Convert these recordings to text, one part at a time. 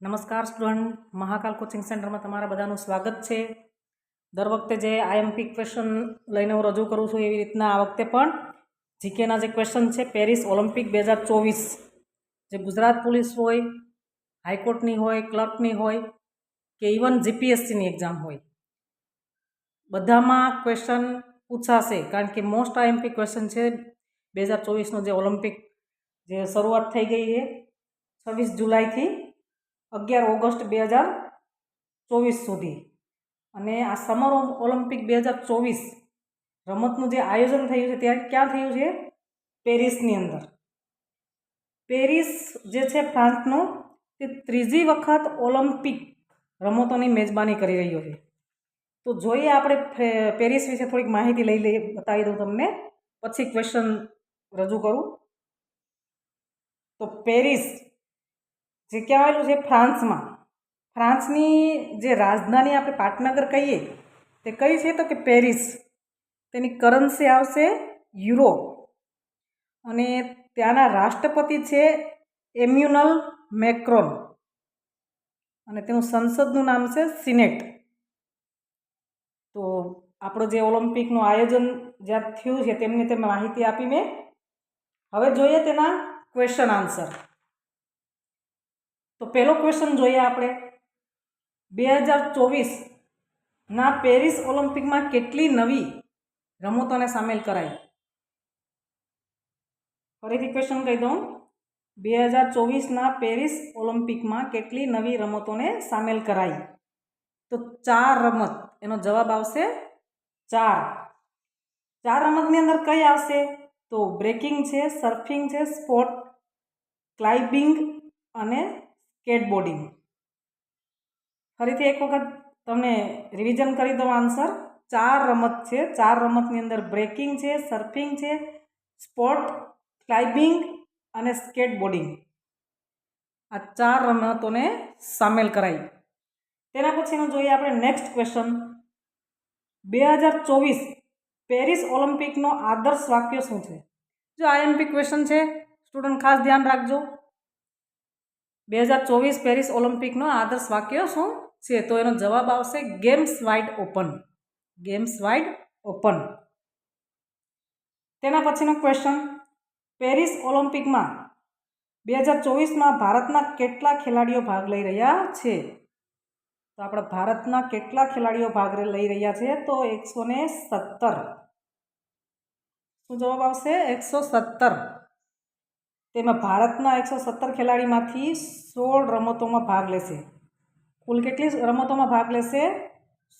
નમસ્કાર student, Mahakal coaching સેન્ટરમાં તમારા બધાનું સ્વાગત છે. દર વખતે જે આઈએમપી ક્વેશ્ચન લઈને હું રજૂ કરું છું એવી રીતના આ વખતે પણ જીકેના જે ક્વેશ્ચન છે પેરિસ ઓલિમ્પિક બે હજાર ચોવીસ, જે ગુજરાત પોલીસ હોય, હાઈકોર્ટની હોય, ક્લર્કની હોય કે ઇવન જીપીએસસીની એક્ઝામ હોય. બધામાં ક્વેશ્ચન પૂછાશે કારણ કે મોસ્ટ આઈએમપી ક્વેશ્ચન છે બે હજાર ચોવીસનો જે ઓલિમ્પિક જે શરૂઆત થઈ ગઈ છે છવ્વીસ જુલાઈથી અગિયાર ઓગસ્ટ બે હજાર ચોવીસ સુધી. અને આ સમર ઓલિમ્પિક બે હજાર ચોવીસ રમતનું જે આયોજન થયું છે, ત્યાં ક્યાં થયું છે? પેરિસની અંદર. પેરિસ જે છે ફ્રાન્સનું, તે ત્રીજી વખત ઓલિમ્પિક રમતોની મેજબાની કરી રહ્યો છે. તો જોઈએ આપણે પેરિસ વિશે થોડીક માહિતી લઈ લઈએ, બતાવી દઉં તમને. પછી ક્વેશ્ચન રજૂ કરું. તો પેરિસ જે ક્યાં આવેલું છે ફ્રાન્સમાં. ફ્રાન્સની જે રાજધાની આપણે પાટનગર કહીએ, તે કઈ છે તો કે પેરિસ. તેની કરન્સી આવશે યુરો અને ત્યાંના રાષ્ટ્રપતિ છે એમ્યુનલ મેક્રોન. અને તેનું સંસદનું નામ છે સિનેટ. તો આપણો જે ઓલિમ્પિકનું આયોજન જ્યાં થયું છે, તેમની તે માહિતી આપી મેં. હવે જોઈએ તેના ક્વેશ્ચન આન્સર તો પહેલો ક્વેશ્ચન જોઈએ આપણે. બે હજાર ચોવીસના પેરિસ ઓલિમ્પિકમાં કેટલી નવી રમતોને સામેલ કરાઈ? ફરીથી ક્વેશ્ચન કહી દઉં. બે હજાર ચોવીસના પેરિસ ઓલિમ્પિકમાં કેટલી નવી રમતોને સામેલ કરાઈ? તો ચાર રમત. એનો જવાબ આવશે ચાર. ચાર રમતની અંદર કઈ આવશે? તો બ્રેકિંગ છે, સર્ફિંગ છે સ્પોર્ટ ક્લાઇમ્બિંગ અને સ્કેટબોર્ડિંગ ફરીથી એક વખત તમને રિવિઝન કરી દઉં આન્સર ચાર રમત છે. ચાર રમતની અંદર બ્રેકિંગ છે સર્ફિંગ છે સ્પોર્ટ ક્લાઇમ્બિંગ અને સ્કેટબોર્ડિંગ આ ચાર રમતોને સામેલ કરાઈ. તેના પછીનું જોઈએ આપણે નેક્સ્ટ ક્વેશ્ચન બે હજાર ચોવીસ પેરિસ ઓલિમ્પિકનો આદર્શ વાક્ય શું છે? જો આઈએમપી ક્વેશ્ચન છે સ્ટુડન્ટ ખાસ ધ્યાન રાખજો. બે હજાર ચોવીસ પેરિસ ઓલિમ્પિકનો આદર્શ વાક્ય શું છે? તો એનો જવાબ આવશે games wide open. Games wide open. તેના પછીનો ક્વેશ્ચન પેરિસ ઓલિમ્પિકમાં બે હજાર ચોવીસમાં ભારતના કેટલા ખેલાડીઓ ભાગ લઈ રહ્યા છે? તો આપણા ભારતના કેટલા ખેલાડીઓ ભાગ લઈ રહ્યા છે? તો એકસો ને સત્તર. શું જવાબ આવશે? એકસો સત્તર. તેમાં ભારતના એકસો સત્તર ખેલાડીમાંથી સોળ રમતોમાં ભાગ લેશે. કુલ કેટલી રમતોમાં ભાગ લેશે?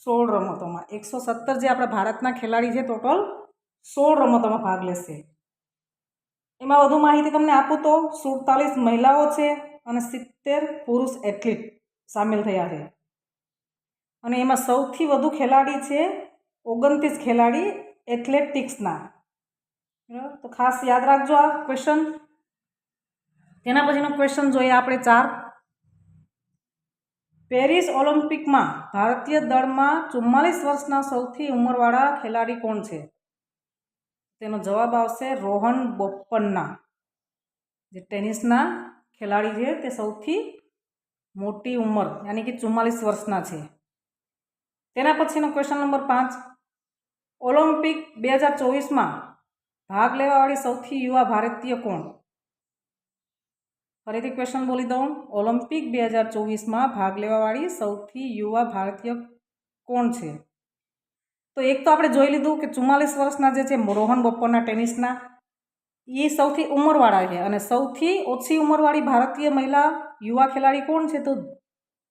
સોળ રમતોમાં. એકસો સત્તર જે આપણા ભારતના ખેલાડી છે ટોટલ, સોળ રમતોમાં ભાગ લેશે. એમાં વધુ માહિતી તમને આપું તો સુડતાલીસ મહિલાઓ છે અને સિત્તેર પુરુષ એથ્લીટ સામેલ થયા છે. અને એમાં સૌથી વધુ ખેલાડી છે ઓગણત્રીસ ખેલાડી એથ્લેટિક્સના. તો ખાસ યાદ રાખજો આ ક્વેશ્ચન તેના પછીનો ક્વેશ્ચન જોઈએ આપણે ચાર. પેરિસ ઓલિમ્પિકમાં ભારતીય દળમાં ચુમ્માલીસ વર્ષના સૌથી ઉંમરવાળા ખેલાડી કોણ છે? તેનો જવાબ આવશે રોહન બોપન્ના. જે ટેનિસના ખેલાડી છે તે સૌથી મોટી ઉંમર, યાની કે ચુમ્માલીસ વર્ષના છે. તેના પછીનો ક્વેશ્ચન નંબર પાંચ. ઓલિમ્પિક બે હજાર ચોવીસમાં ભાગ લેવાવાળી સૌથી યુવા ભારતીય કોણ? ફરીથી ક્વેશ્ચન બોલી દઉં. ઓલિમ્પિક બે હજાર ચોવીસમાં ભાગ લેવાવાળી સૌથી યુવા ભારતીય કોણ છે? તો એક તો આપણે જોઈ લીધું કે ચુમ્માલીસ વર્ષના જે છે રોહન બપ્પરના ટેનિસના, એ સૌથી ઉંમરવાળા છે અને સૌથી ઓછી ઉંમરવાળી ભારતીય મહિલા યુવા ખેલાડી કોણ છે? તો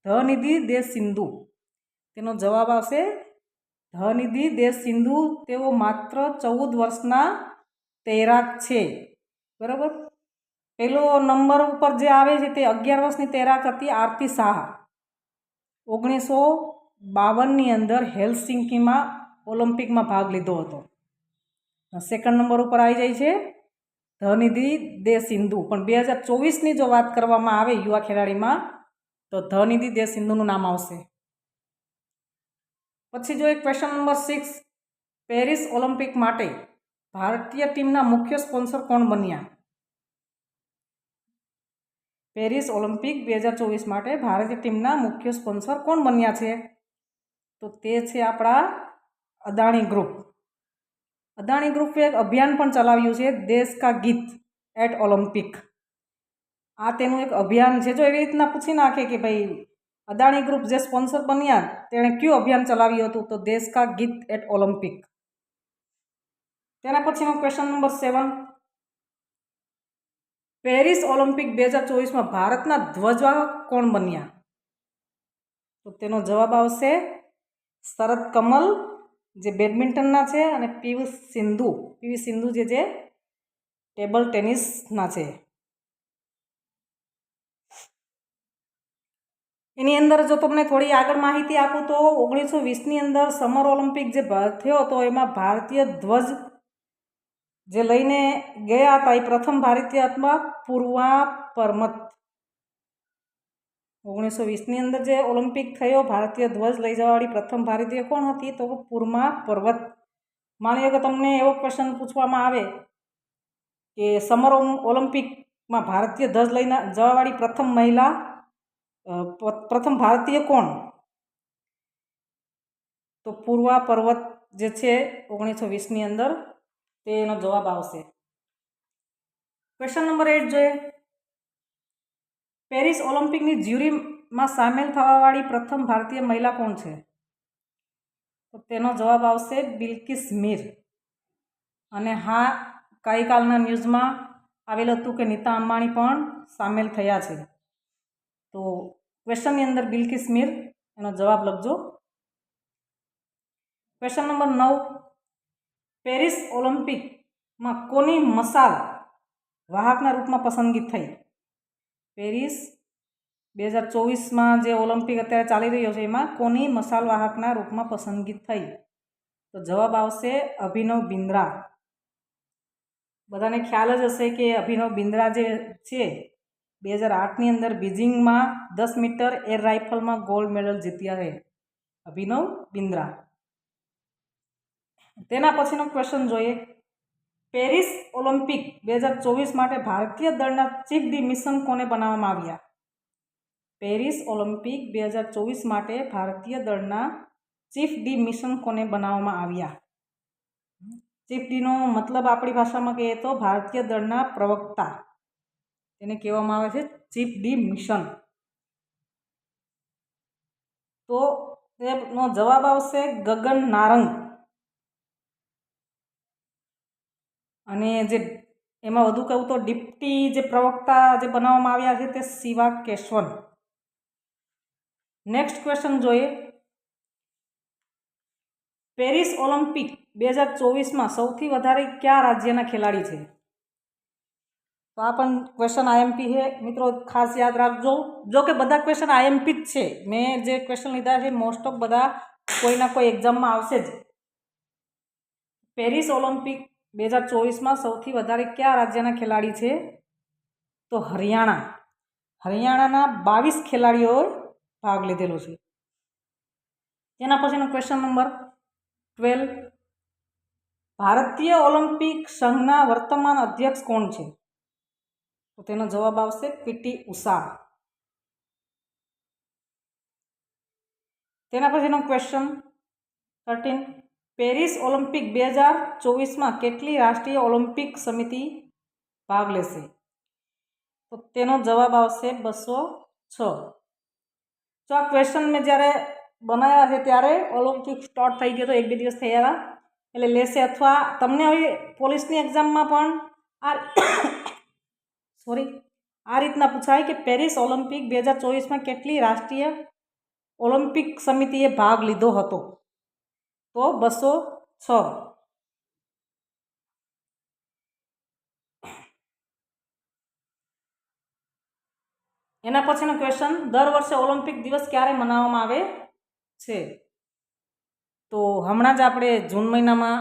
ધનિધિ દેશ સિંધુ તેનો જવાબ આવશે ધનિધિ દેશ સિંધુ તેઓ માત્ર ચૌદ વર્ષના તૈરાક છે. બરાબર? પેલો નંબર ઉપર જે આવે છે તે અગિયાર વર્ષની તૈરાક હતી આરતી શાહ. ઓગણીસો બાવનની અંદર હેલસિંકીમાં ઓલિમ્પિકમાં ભાગ લીધો હતો. સેકન્ડ નંબર ઉપર આવી જાય છે, ધનિધિ દે સિંધુ પણ બે હજાર ચોવીસની જો વાત કરવામાં આવે યુવા ખેલાડીમાં, તો ધનિધિ દે સિંધુનું નામ આવશે. પછી જો એક question number six Paris Olympic માટે ભારતીય ટીમના મુખ્ય સ્પોન્સર કોણ બન્યા? પેરિસ ઓલિમ્પિક બે હજાર ચોવીસ માટે ભારતીય ટીમના મુખ્ય સ્પોન્સર કોણ બન્યા છે? તો તે છે આપણા અદાણી ગ્રુપ. અદાણી ગ્રુપે એક અભિયાન પણ ચલાવ્યું છે, દેશ કા ગીત એટ ઓલિમ્પિક. આ તેનું એક અભિયાન છે. જો એવી રીતના પૂછી નાખે કે ભાઈ, અદાણી ગ્રુપ જે સ્પોન્સર બન્યા, તેણે કયું અભિયાન ચલાવ્યું હતું? તો દેશ કા ગીત એટ ઓલિમ્પિક. તેના પછીનો question number seven Paris Olympic બે હજાર ચોવીસમાં ભારતના ધ્વજવાહક કોણ બન્યા? તો તેનો જવાબ આવશે શરદ કમલ, જે બેડમિન્ટનના છે, અને પીવી સિંધુ. પીવી સિંધુ જે છે, ટેબલ ટેનિસના છે. એની અંદર જો તમને થોડી આગળ માહિતી આપું તો ઓગણીસો વીસની અંદર સમર ઓલિમ્પિક જે થયો હતો, એમાં ભારતીય ધ્વજ જે લઈને ગયા હતા એ પ્રથમ ભારતીય આત્મા પૂર્વા પરમત. ઓગણીસો વીસની અંદર જે ઓલિમ્પિક થયો, ભારતીય ધ્વજ લઈ જવાવાળી પ્રથમ ભારતીય કોણ હતી? તો પૂર્મા પર્વત. માની કે તમને એવો ક્વેશ્ચન પૂછવામાં આવે કે સમર ઓલિમ્પિકમાં ભારતીય ધ્વજ લઈને જવાવાળી પ્રથમ મહિલા પ્રથમ ભારતીય કોણ? તો પૂર્વા પર્વત જે છે ઓગણીસો વીસની અંદર તેનો જવાબ આવશે. ક્વેશ્ચન નંબર એટ જોઈએ. પેરિસ ઓલિમ્પિકની જ્યુરીમાં સામેલ થવાવાળી પ્રથમ ભારતીય મહિલા કોણ છે? તો તેનો જવાબ આવશે બિલ્કિસ મીર. અને હા, ગઈકાલના ન્યૂઝમાં આવેલ હતું કે નીતા અંબાણી પણ સામેલ થયા છે. તો ક્વેશ્ચનની અંદર બિલ્કિસ મીર, એનો જવાબ લખજો. ક્વેશ્ચન નંબર નવ. પેરિસ ઓલિમ્પિકમાં કોની મસાલ વાહકના રૂપમાં પસંદગી થઈ? પેરિસ બે હજાર ચોવીસમાં જે ઓલિમ્પિક અત્યારે ચાલી રહ્યો છે, એમાં કોની મસાલ વાહકના રૂપમાં પસંદગી થઈ? તો જવાબ આવશે અભિનવ બિંદ્રા. બધાને ખ્યાલ જ હશે કે અભિનવ બિંદ્રા જે છે, બે હજાર આઠની અંદર બીજિંગમાં દસ મીટર એર રાઇફલમાં ગોલ્ડ મેડલ જીત્યા છે અભિનવ બિંદ્રા. તેના પછીનો ક્વેશ્ચન જોઈએ. પેરિસ ઓલિમ્પિક બે હજાર ચોવીસ માટે ભારતીય દળના ચીફ ડી મિશન કોને બનાવવામાં આવ્યા? પેરિસ ઓલિમ્પિક બે હજાર ચોવીસ માટે ભારતીય દળના ચીફ ડી મિશન કોને બનાવવામાં આવ્યા? ચીફ ડીનો મતલબ આપણી ભાષામાં કહીએ તો ભારતીય દળના પ્રવક્તા. તેને કહેવામાં આવે છે ચીફ ડી મિશન. તો તેનો જવાબ આવશે ગગન નારંગ. અને જે એમાં વધુ કહું તો ડિપ્ટી જે પ્રવક્તા જે બનાવવામાં આવ્યા છે તે શિવા કેશવન. નેક્સ્ટ ક્વેશ્ચન જોઈએ. પેરિસ ઓલિમ્પિક બે હજાર ચોવીસમાં સૌથી વધારે કયા રાજ્યના ખેલાડી છે? તો આ પણ ક્વેશ્ચન આઈએમપી છે. મિત્રો, ખાસ યાદ રાખજો. જો કે બધા ક્વેશ્ચન આઈએમપી જ છે. મેં જે ક્વેશ્ચન લીધા છે મોસ્ટ ઓફ બધા કોઈના કોઈ એક્ઝામમાં આવશે જ. પેરિસ ઓલિમ્પિક બે હજાર ચોવીસમાં સૌથી વધારે કયા રાજ્યના ખેલાડી છે? તો હરિયાણા. હરિયાણાના બાવીસ ખેલાડીઓએ ભાગ લીધેલો છે. તેના પછીનો ક્વેશ્ચન નંબર ટ્વેલ્વ ભારતીય ઓલિમ્પિક સંઘના વર્તમાન અધ્યક્ષ કોણ છે? તો તેનો જવાબ આવશે પીટી ઉષા. તેના પછીનો ક્વેશ્ચન થર્ટીન પેરિસ ઓલિમ્પિક બે હજાર ચોવીસમાં કેટલી રાષ્ટ્રીય ઓલિમ્પિક સમિતિ ભાગ લેશે? તો તેનો જવાબ આવશે બસો છ. જો આ ક્વેશ્ચન મેં જ્યારે બનાવ્યા છે ત્યારે ઓલિમ્પિક સ્ટાર્ટ થઈ ગયો તો એક બે દિવસ થયા હતા. એટલે લેશે અથવા તમને હવે પોલીસની એક્ઝામમાં પણ આ સોરી આ રીતના પૂછાય કે પેરિસ ઓલિમ્પિક બે હજાર ચોવીસમાં કેટલી રાષ્ટ્રીય ઓલિમ્પિક સમિતિએ ભાગ લીધો હતો? તો બસો છ. એના પછીનો ક્વેશ્ચન દર વર્ષે ઓલિમ્પિક દિવસ ક્યારે મનાવવામાં આવે છે? તો હમણાં જ આપણે જૂન મહિનામાં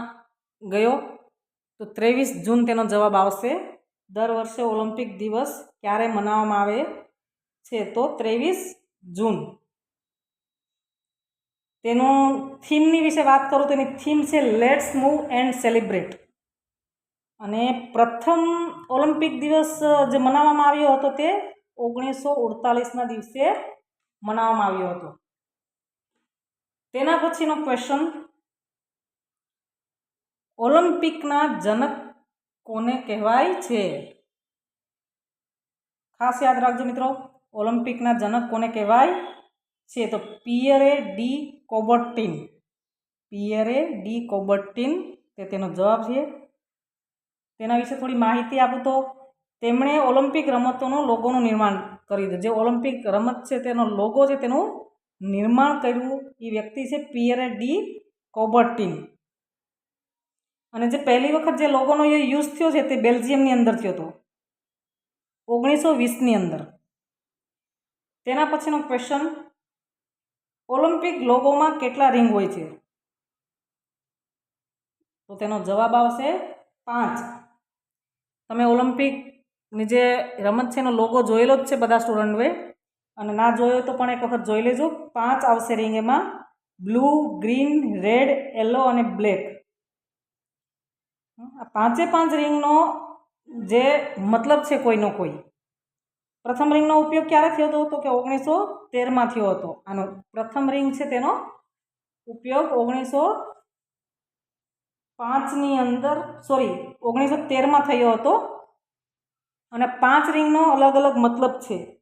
ગયો, તો ત્રેવીસ જૂન તેનો જવાબ આવશે. દર વર્ષે ઓલિમ્પિક દિવસ ક્યારે મનાવવામાં આવે છે? તો ત્રેવીસ જૂન. તેનું થીમની વિશે વાત કરું તો એની થીમ છે લેટ્સ મૂવ એન્ડ સેલિબ્રેટ અને પ્રથમ ઓલિમ્પિક દિવસ જે મનાવવામાં આવ્યો હતો તે ઓગણીસો અડતાલીસના દિવસે મનાવવામાં આવ્યો હતો. તેના પછીનો ક્વેશ્ચન ઓલિમ્પિકના જનક કોને કહેવાય છે? ખાસ યાદ રાખજો મિત્રો, ઓલિમ્પિકના જનક કોને કહેવાય છે? તો પિયરે ડી કોબર્ટિન. પિયરે ડી કોબર્ટિન. તે તેનો જવાબ છે. તેના વિશે થોડી માહિતી આપું તો, તેમણે ઓલિમ્પિક રમતોનો લોગોનું નિર્માણ કરી દીધું. જે ઓલિમ્પિક રમત છે તેનો લોગો છે તેનું નિર્માણ કર્યું. એ વ્યક્તિ છે પિયરે ડી કોબર્ટિન. અને જે પહેલી વખત જે લોગોનો એ યુઝ થયો છે તે બેલ્જિયમની અંદર થયો હતો. ઓગણીસો વીસની અંદર. તેના પછીનો ક્વેશ્ચન ઓલિમ્પિક લોગોમાં કેટલા રિંગ હોય છે? તો તેનો જવાબ આવશે પાંચ. તમે ઓલિમ્પિકની જે રમત છે એનો લોગો જોયેલો જ છે બધા સ્ટુડન્ટોએ અને ના જોયો તો પણ એક વખત જોઈ લેજો. પાંચ આવશે રિંગ એમાં. બ્લુ ગ્રીન રેડ યલો અને બ્લેક આ પાંચે પાંચ રિંગનો જે મતલબ છે કોઈનો કોઈ. પ્રથમ રિંગનો ઉપયોગ ક્યારે થયો હતો તો કે ઓગણીસો તેરમાં થયો હતો. આનો પ્રથમ રિંગ છે તેનો ઉપયોગ ઓગણીસો પાંચની અંદર સોરી ઓગણીસો તેરમાં થયો હતો. અને પાંચ રિંગનો અલગ અલગ મતલબ છે.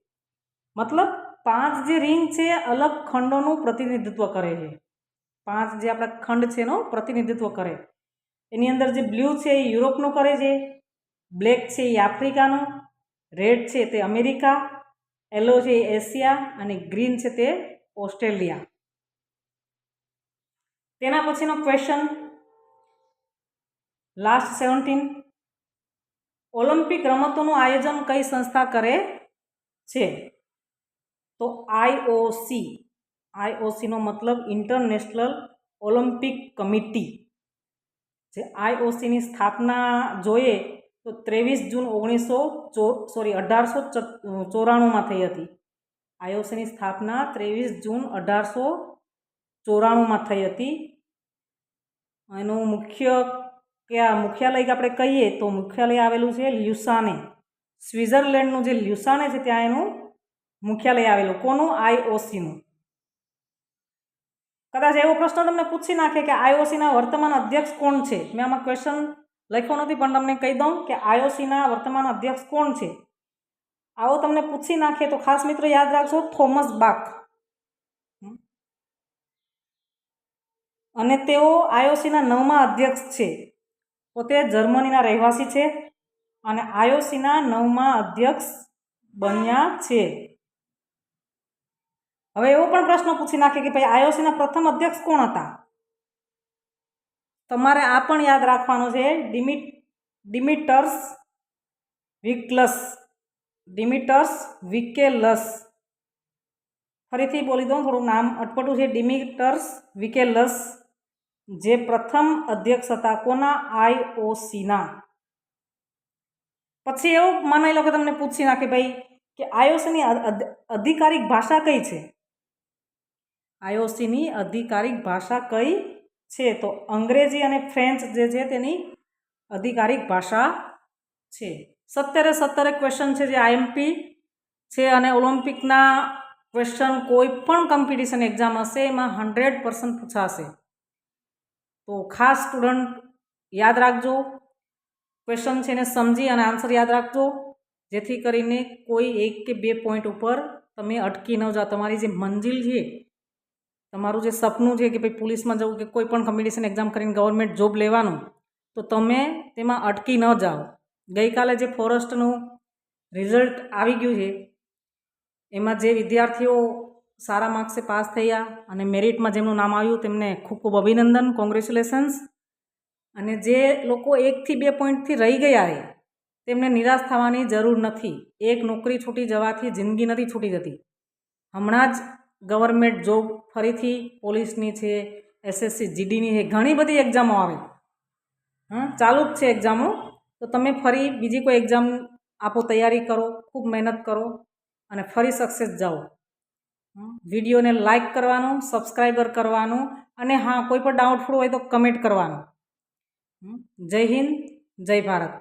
મતલબ પાંચ જે રિંગ છે અલગ ખંડોનું પ્રતિનિધિત્વ કરે છે. પાંચ જે આપણા ખંડ છે એનો પ્રતિનિધિત્વ કરે. એની અંદર જે બ્લુ છે એ યુરોપનું કરે છે. બ્લેક છે એ આફ્રિકાનું. રેડ છે તે અમેરિકા યલો છે એશિયા અને ગ્રીન છે તે ઓસ્ટ્રેલિયા તેના પછીનો ક્વેશ્ચન લાસ્ટ સેવન્ટીન ઓલિમ્પિક રમતોનું આયોજન કઈ સંસ્થા કરે છે? તો આઈઓસી આઈઓસીનો મતલબ ઇન્ટરનેશનલ ઓલિમ્પિક કમિટી જે આઈઓસીની સ્થાપના જોઈએ તો ત્રેવીસ જૂન ઓગણીસો ચો સોરી અઢારસો ચોરાણુંમાં થઈ હતી. આઈઓસીની સ્થાપના ત્રેવીસ જૂન અઢારસો ચોરાણુંમાં થઈ હતી. એનું મુખ્ય, કે આ મુખ્યાલય આપણે કહીએ તો મુખ્યાલય આવેલું છે લ્યુસાને. સ્વિટ્ઝરલેન્ડનું જે લ્યુસાને છે ત્યાં એનું મુખ્યાલય આવેલું. કોનું? આઈઓસીનું કદાચ એવો પ્રશ્ન તમને પૂછી નાખે કે આઈઓસીના વર્તમાન અધ્યક્ષ કોણ છે? મેં આમાં ક્વેશ્ચન લખ્યો નથી પણ તમને કહી દઉં કે આઈઓસીના વર્તમાન અધ્યક્ષ કોણ છે? આવો તમને પૂછી નાખે તો ખાસ મિત્રો યાદ રાખજો, થોમસ બાક. અને તેઓ આઈઓસીના નવમા અધ્યક્ષ છે. પોતે જર્મનીના રહેવાસી છે અને આઈઓસીના નવમા અધ્યક્ષ બન્યા છે. હવે એવો પણ પ્રશ્ન પૂછી નાખે કે ભાઈ આઈઓસીના પ્રથમ અધ્યક્ષ કોણ હતા? તમારે આ પણ યાદ રાખવાનું છે, ડિમિટ, ડિમિટર્સ વિકલસ, ડિમિટર્સ વિકેલસ. ફરીથી બોલી દઉં, થોડું નામ અટપટું છે, ડિમિટર્સ વિકેલસ, જે પ્રથમ અધ્યક્ષ હતા કોના? આઈઓસીના પછી એવું માની લો કે તમને પૂછી નાખે ભાઈ કે આઈઓસીની અધિકારિક ભાષા કઈ છે? આઈઓસીની અધિકારિક ભાષા કઈ છે. તો અંગ્રેજી અને ફ્રેન્ચ જે છે તેની અધિકારિક ભાષા છે. સત્તરે સત્તરે ક્વેશ્ચન છે જે આઈએમપી છે અને ઓલિમ્પિકના ક્વેશ્ચન કોઈ પણ કોમ્પિટિશન એક્ઝામ હશે એમાં હંડ્રેડ પર્સન્ટ પૂછાશે. તો ખાસ સ્ટુડન્ટ યાદ રાખજો. ક્વેશ્ચન છે એને સમજી અને આન્સર યાદ રાખજો. જેથી કરીને કોઈ એક કે બે પોઈન્ટ ઉપર તમે અટકી ન જાઓ. તમારી જે મંજિલ છે તમારું જે સપનું છે કે ભાઈ પોલીસમાં જવું કે કોઈ પણ કોમ્પિટિશન એક્ઝામ કરીને ગવર્મેન્ટ જોબ લેવાનું, તો તમે તેમાં અટકી ન જાઓ. ગઈકાલે જે ફોરેસ્ટનું રિઝલ્ટ આવી ગયું છે, એમાં જે વિદ્યાર્થીઓ સારા માર્ક્સે પાસ થયા અને મેરિટમાં જેમનું નામ આવ્યું તેમને ખૂબ ખૂબ અભિનંદન કોંગ્રેચ્યુલેશન્સ અને જે લોકો એકથી બે પોઈન્ટથી રહી ગયા છે, તેમને નિરાશ થવાની જરૂર નથી. એક નોકરી છૂટી જવાથી જિંદગી નથી છૂટી જતી. હમણાં જ ગવર્મેન્ટ જોબ ફરીથી પોલીસની છે, એસએસસી, જીડીની છે, ઘણી બધી એક્ઝામો આવે. હા, ચાલુ જ છે એક્ઝામો તો તમે ફરી બીજી કોઈ એક્ઝામ આપો, તૈયારી કરો, ખૂબ મહેનત કરો અને ફરી સક્સેસ જાઓ. વિડીયોને લાઈક કરવાનું સબસ્ક્રાઈબર કરવાનું અને હા, કોઈ પણ ડાઉટફુલ હોય તો કમેન્ટ કરવાનું. જય હિન્દ, જય ભારત.